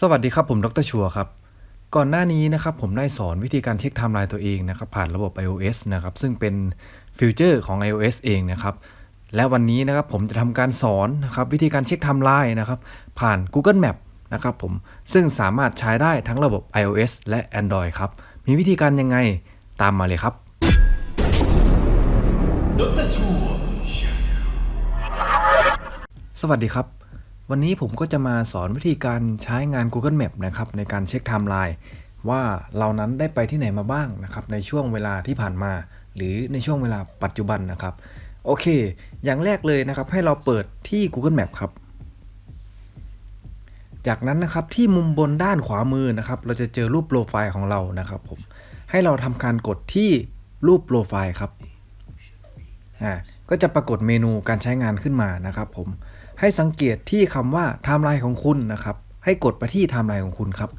สวัสดีครับผมดรชัวร์ครับ ก่อนหน้านี้นะครับผมได้สอนวิธีการเช็คไทม์ไลน์ตัวเองนะครับผ่านระบบ iOS นะครับซึ่งเป็นฟิวเจอร์ของ iOS เองนะครับและวันนี้นะครับผมจะทำการสอนนะครับวิธีการเช็คไทม์ไลน์นะครับผ่าน Google Map นะครับผมซึ่งสามารถใช้ได้ทั้งระบบ iOS และ Android ครับ มีวิธีการยังไงตามมาเลยครับสวัสดีครับ วันนี้ผมก็จะมาสอนวิธีการใช้งาน Google Map นะครับในการเช็คไทม์ไลน์ว่าเรานั้นได้ไปที่ไหนมาบ้างนะครับในช่วงเวลาที่ผ่านมา หรือในช่วงเวลาปัจจุบันนะครับ โอเค อย่างแรกเลยนะครับให้เราเปิดที่ Google Map ครับ จากนั้นนะครับที่มุมบนด้านขวามือนะครับเราจะเจอรูปโปรไฟล์ของเรานะครับผมให้เราทำการกดที่รูปโปรไฟล์ครับอ่าก็จะปรากฏเมนูการใช้งานขึ้นมานะครับผม ให้สังเกตที่คำว่าไทม์ไลน์ของคุณนะครับ ให้กดไปที่ไทม์ไลน์ของคุณครับ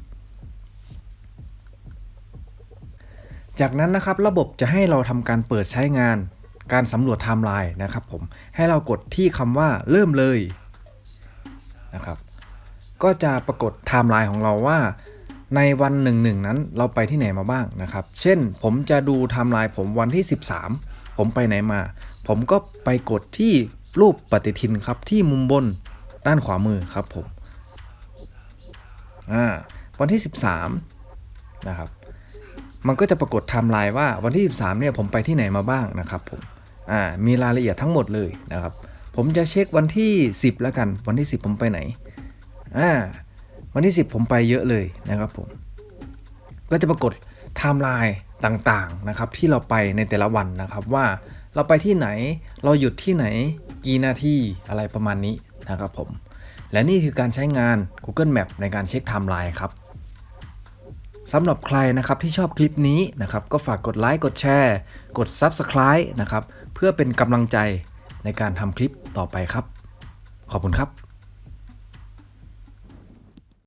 จากนั้นนะครับระบบจะให้เราทำการเปิดใช้งาน การสำรวจไทม์ไลน์นะครับผมให้เรากดที่คำว่าเริ่มเลยนะครับก็จะปรากฏไทม์ไลน์ของเราว่าในวันหนึ่งหนึ่งนั้นเราไปที่ไหนมาบ้างนะครับ เช่นผมจะดูไทม์ไลน์ผมวันที่ 13 ผมไปไหนมา ผมก็ไปกดที่ รูปปฏิทินครับที่มุมบนด้านขวามือครับผมอ่าวันที่ 13นะครับมันก็จะปรากฏไทม์ไลน์ว่าวันที่ 13เนี่ยผมไปที่ไหนมาบ้างนะครับผมอ่ามีรายละเอียดทั้งหมดเลยนะครับ ผมจะเช็ควันที่ 10 แล้วกัน วันที่ 10 ผมไปไหนอ่าวันที่ 10 ผมไปเยอะเลยนะครับผมก็จะปรากฏไทม์ไลน์ต่างๆนะครับที่เราไปในแต่ละวันนะครับว่าเราไปที่ไหนเราหยุดที่ไหน กี่นาทีอะไรประมาณนี้นะครับผม และนี่คือการใช้งาน Google Map ในการเช็คไทม์ไลน์ครับสำหรับใครนะครับที่ชอบคลิปนี้นะครับก็ฝากกดไลค์กดแชร์ กด Subscribe นะครับเพื่อเป็นกำลังใจในการทำคลิปต่อไปครับ ขอบคุณครับ